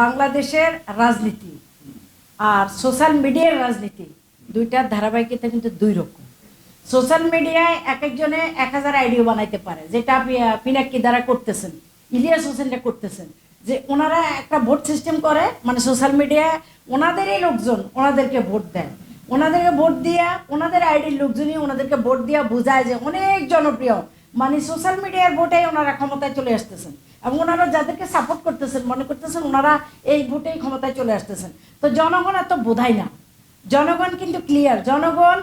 বাংলাদেশের রাজনীতি আর সোশ্যাল মিডিয়ার রাজনীতি দুইটার ধারাবাহিকতা কিন্তু দুই রকম। সোশ্যাল মিডিয়ায় এক একজনে এক হাজার আইডিও বানাইতে পারে, যেটা পিনাক্কি দ্বারা করতেছেন, ইলিয়াস হোসেনটা করতেছেন, যে ওনারা একটা ভোট সিস্টেম করে মানে সোশ্যাল মিডিয়ায় ওনাদেরই লোকজন ওনাদেরকে ভোট দেয়। ওনাদেরকে ভোট দিয়া, ওনাদের আইডির লোকজনই ওনাদেরকে ভোট দিয়া বোঝায় যে অনেক জনপ্রিয় মানে সোশ্যাল মিডিয়ার ভোটেই ওনারা ক্ষমতায় চলে আসতেছেন। এবং ওনারা যাদেরকে সাপোর্ট করতেছেন, মনে করতেছেন ওনারা এই ভোটেই ক্ষমতায় চলে আসতেছেন। তো জনগণ এত বোধায় না। জনগণ কিন্তু ক্লিয়ার জনগণ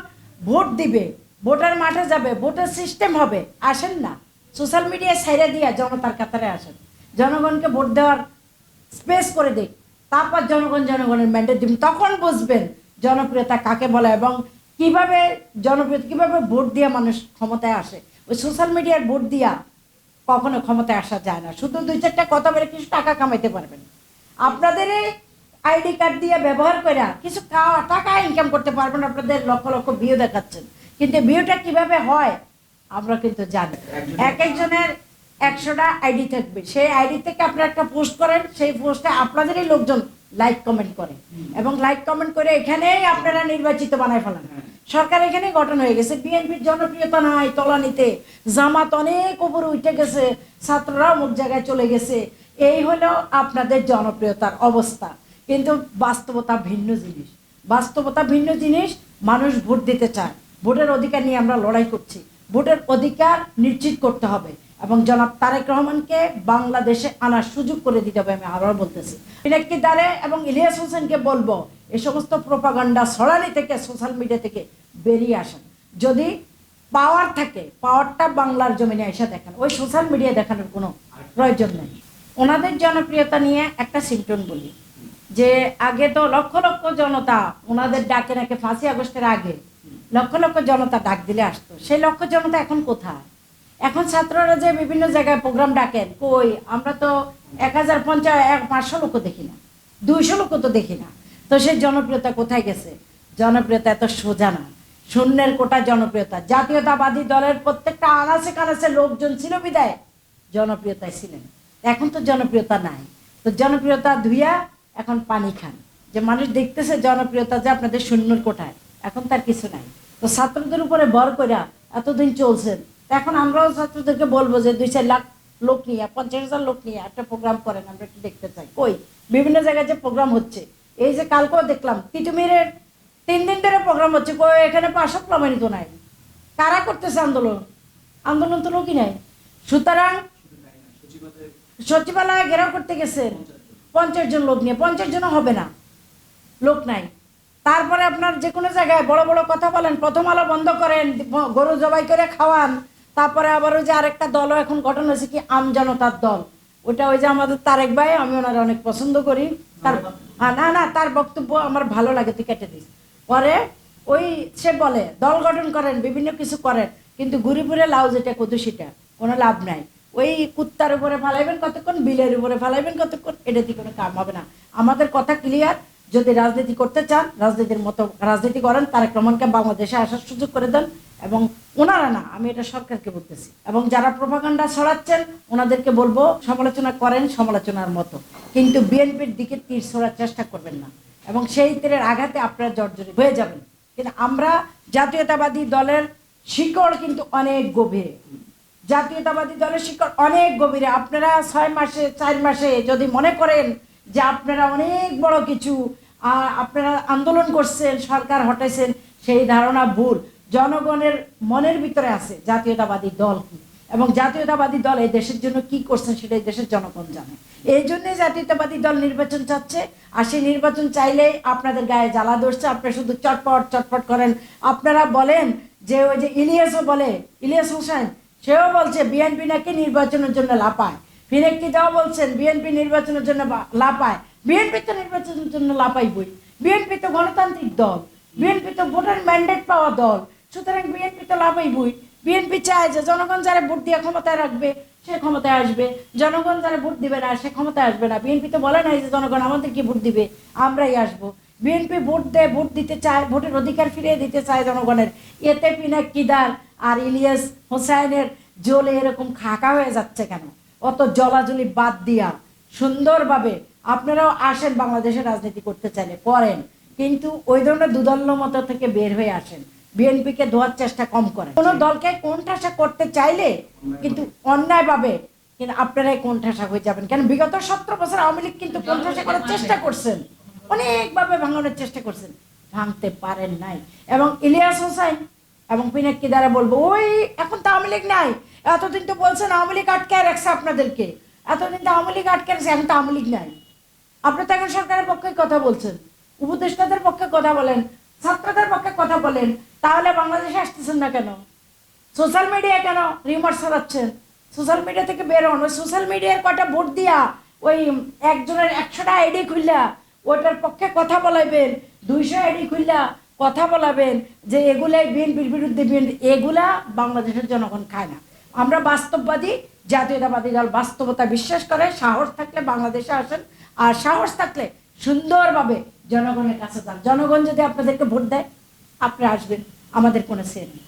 ভোট দিবে, ভোটার মাঠে যাবে, ভোটের সিস্টেম হবে, আসেন না। সোশ্যাল মিডিয়ায় সাইরে দিয়া জনতার কাতারে আসেন। জনগণকে ভোট দেওয়ার স্পেস করে দিক তারপর জনগণ জনগণের ম্যান্ডেট দিবেন তখন বুঝবেন জনপ্রিয়তা কাকে বলে এবং কীভাবে জনপ্রিয়তা, কীভাবে ভোট দিয়া মানুষ ক্ষমতায় আসে। ওই সোশ্যাল মিডিয়ার ভোট দিয়া কখনো ক্ষমতায় আসা যায় না। শুধু দুই চারটা কথা বলে কিছু টাকা কামাইতে পারবেন। আপনাদের আইডি কার্ড দিয়ে ব্যবহার করে কিছু খাওয়া টাকা ইনকাম করতে পারবেন আপনাদের লক্ষ লক্ষ ভিউ দেখাচ্ছেন। কিন্তু ভিউটা কীভাবে হয় আমরা কিন্তু জানি এক একজনের একশোটা আইডি থাকবে। সেই আইডি থেকে আপনারা একটা পোস্ট করেন সেই পোস্টে আপনাদেরই লোকজন লাইক কমেন্ট করে। এবং লাইক কমেন্ট করে এখানেই আপনারা নির্বাচিত বানায় ফেলেন। সরকার এখানেই গঠন হয়ে গেছে। বিএনপির জনপ্রিয়তা নাই তলানিতে। জামাত অনেক উপরে উঠে গেছে। ছাত্ররা অমুক জায়গায় চলে গেছে। এই হলো আপনাদের জনপ্রিয়তার অবস্থা। কিন্তু বাস্তবতা ভিন্ন জিনিস। বাস্তবতা ভিন্ন জিনিস মানুষ ভোট দিতে চায়। ভোটের অধিকার নিয়ে আমরা লড়াই করছি। ভোটের অধিকার নিশ্চিত করতে হবে। এবং জনাব তারেক রহমানকে বাংলাদেশে আনার সুযোগ করে দিতে হবে, আমি আবার বলতেছি। পিনাক্কি দারে এবং ইলিয়াস হোসেনকে বলব, এ সমস্ত প্রপাগান্ডা ছড়ানি থেকে সোশ্যাল মিডিয়া থেকে বেরিয়ে আসেন। যদি পাওয়ার থাকে পাওয়ারটা বাংলার জমিনে এসে দেখেন। ওই সোশ্যাল মিডিয়া দেখানোর কোনো প্রয়োজন নেই। ওনাদের জনপ্রিয়তা নিয়ে একটা সিমটন বলি, যে আগে তো লক্ষ লক্ষ জনতা ওনাদের ডাকে নাকি ফাঁসি আগস্টের আগে লক্ষ লক্ষ জনতা ডাক দিলে আসতো। সেই লক্ষ জনতা এখন কোথায়? এখন ছাত্ররা যে বিভিন্ন জায়গায় প্রোগ্রাম ডাকেন, কই? আমরা তো এক হাজার পঞ্চাশ, এক পাঁচশো লোকও দেখি না, দুইশো লোকও তো দেখি না। তো সেই জনপ্রিয়তা কোথায় গেছে? জনপ্রিয়তা এত সোজা না। শূন্যের কোটা জনপ্রিয়তা। জাতীয়তাবাদী দলের প্রত্যেকটা আনাচে কানাচে লোকজন ছিল বিদায়, জনপ্রিয়তায় ছিলেন। এখন তো জনপ্রিয়তা নাই। তো জনপ্রিয়তা ধুইয়া এখন পানি খান। যে মানুষ দেখতেছে জনপ্রিয়তা যে আপনাদের শূন্যর কোঠায় এখন তার কিছু নাই। তো ছাত্রদের উপরে বর কইরা এতদিন চলছেন এখন আমরাও ছাত্রদেরকে বলব যে দুই চার লাখ লোক নিয়ে, পঞ্চাশ হাজার লোক নিয়ে একটা প্রোগ্রাম করেন, আমরা একটু দেখতে চাই। কই? বিভিন্ন জায়গায় যে প্রোগ্রাম হচ্ছে। এই যে কালকেও দেখলাম, তিতুমিরের তিন দিন ধরে প্রোগ্রাম হচ্ছে। কই, এখানে পাশা প্রমাণিত নাই। কারা করতেছে আন্দোলন? আন্দোলন তো লোকই নাই। সুতরাং সচিবালয়ে ঘেরাও করতে গেছেন পঞ্চাশ জন লোক নিয়ে। পঞ্চাশ জনও হবে না। লোক নাই। তারপরে আপনার যে কোনো জায়গায় বড় বড় কথা বলেন, প্রথম আলো বন্ধ করেন গরু জবাই করে খাওয়ান তারপরে আবার ওই যে আরেকটা দলও এখন গঠন হয়েছে কি আমজনতার দল। ওটা ওই যে আমাদের তারেক ভাই আমি ওনার অনেক পছন্দ করি। তার হ্যাঁ, না না তার বক্তব্য আমার ভালো লাগে তুই কেটে দিস। পরে ওই সে বলে দল গঠন করেন বিভিন্ন কিছু করেন কিন্তু ঘুরে ঘুরে লাউ যেটা কদু সেটা কোনো লাভ নাই। ওই কুত্তার উপরে ফালাইবেন কতক্ষণ বিলের উপরে ফালাইবেন কতক্ষণ এটাতে কোনো কাম হবে না। আমাদের কথা ক্লিয়ার যদি রাজনীতি করতে চান রাজনীতির মতো রাজনীতি করেন তারেক রহমানকে বাংলাদেশে আসার সুযোগ করে দেন। এবং ওনারা না, আমি এটা সরকারকে বলতেছি। এবং যারা প্রভাকাণ্ডা ছড়াচ্ছেন, ওনাদেরকে বলব, সমালোচনা করেন সমালোচনার মতো। কিন্তু বিএনপির দিকে তীর ছড়ার চেষ্টা করবেন না। এবং সেই তীরের আঘাতে আপনারা জর্জরি হয়ে যাবেন। কিন্তু আমরা জাতীয়তাবাদী দলের শিকড় কিন্তু অনেক গভীরে। জাতীয়তাবাদী দলের শিকড় অনেক গভীরে। আপনারা ছয় মাসে, চার মাসে যদি মনে করেন যে আপনারা অনেক বড় কিছু আপনারা আন্দোলন করছেন, সরকার হটাইছেন, সেই ধারণা ভুল। জনগণের মনের ভিতরে আছে জাতীয়তাবাদী দল কি? এবং জাতীয়তাবাদী দল এই দেশের জন্য কি করছেন সেটা এই দেশের জনগণ জানে। এই জন্যই জাতীয়তাবাদী দল নির্বাচন চাচ্ছে, আর সেই নির্বাচন চাইলেই আপনাদের গায়ে জ্বালা ধরছে আপনারা শুধু চটপট চটপট করেন। আপনারা বলেন যে ওই যে ইলিয়াসও বলে, ইলিয়াস হোসেন, সেও বলছে বিএনপি নাকি নির্বাচনের জন্য লাপায় ফিরেক্কি যাও বলছেন, বিএনপি নির্বাচনের জন্য লাপায় বিএনপি তো নির্বাচনের জন্য লাপাই বই বিএনপি তো গণতান্ত্রিক দল। বিএনপি তো ভোটার ম্যান্ডেট পাওয়া দল। সুতরাং বিএনপি তো লাভই বই। বিএনপি চায় যে জনগণ যারা ভোট দিয়ে ক্ষমতায় রাখবে, সে ক্ষমতায় আসবে। জনগণ যারা ভোট দিবে না, সে ক্ষমতায় আসবে না। বিএনপি তো বলে নাই যে জনগণ আমাদেরকে ভোট দিবে, আমরাই আসব। বিএনপি ভোট দেয়, ভোট দিতে চায়, ভোটের অধিকার ফিরিয়ে দিতে চায় জনগণের। এতে পিনাক কিদার আর ইলিয়াস হোসাইনের জলে এরকম খাকা হয়ে যাচ্ছে কেন? অত জলাজলি বাদ দিয়া, সুন্দরভাবে আপনারাও আসেন বাংলাদেশের রাজনীতি করতে চাইলে, করেন। কিন্তু ওই ধরনের দুদণ্ড মতো থেকে বের হয়ে আসেন। বিএনপিকে ধোয়ার চেষ্টা কম করে। কোনো দলকে কোণঠাসা করতে চাইলে কিন্তু অন্যায়ভাবে কিন্তু আপনারাই কোণঠাসা হয়ে যাবেন। কেন বিগত সতেরো বছর আওয়ামী লীগ কিন্তু কোণঠাসা করার চেষ্টা করছেন। অনেকভাবে ভাঙানোর চেষ্টা করছেন। ভাঙতে পারেন নাই। এবং ইলিয়াস হোসাইন এবং পিনাক্কি দ্বারা বলব ওই এখন তো আওয়ামী লীগ নাই। এতদিন তো বলছেন আওয়ামী লীগ আটকায় রাখছে আপনাদেরকে। এতদিন তো আওয়ামী লীগ আটকে রাখছে এখন তো আওয়ামী লীগ নাই। আপনি তো এখন সরকারের পক্ষে কথা বলছেন। উপদেষ্টাদের পক্ষে কথা বলেন। ছাত্রদের পক্ষে কথা বলেন, তাহলে বাংলাদেশে আসতেছেন না কেন? সোশ্যাল মিডিয়া কেন রিমার ছড়াচ্ছেন সোশ্যাল মিডিয়া থেকে বেরোন ওই সোশ্যাল মিডিয়ার কটা ভোট দিয়া ওই একজনের একশোটা আইডি খুললা ওটার পক্ষে কথা বলাইবেন, দুইশো আইডি খুললা কথা বলাবেন যে এগুলাই বিএনপির বিরুদ্ধে এগুলা বাংলাদেশের জনগণ খায় না। আমরা বাস্তববাদী, জাতীয়তাবাদী দল, বাস্তবতা বিশ্বাস করে, সাহস থাকলে বাংলাদেশে আসেন, আর সাহস থাকলে সুন্দরভাবে জনগণের কাছে যান। জনগণ যদি আপনাদেরকে ভোট দেয় আপনি আসবেন। আমাদের কোনো সে নেই।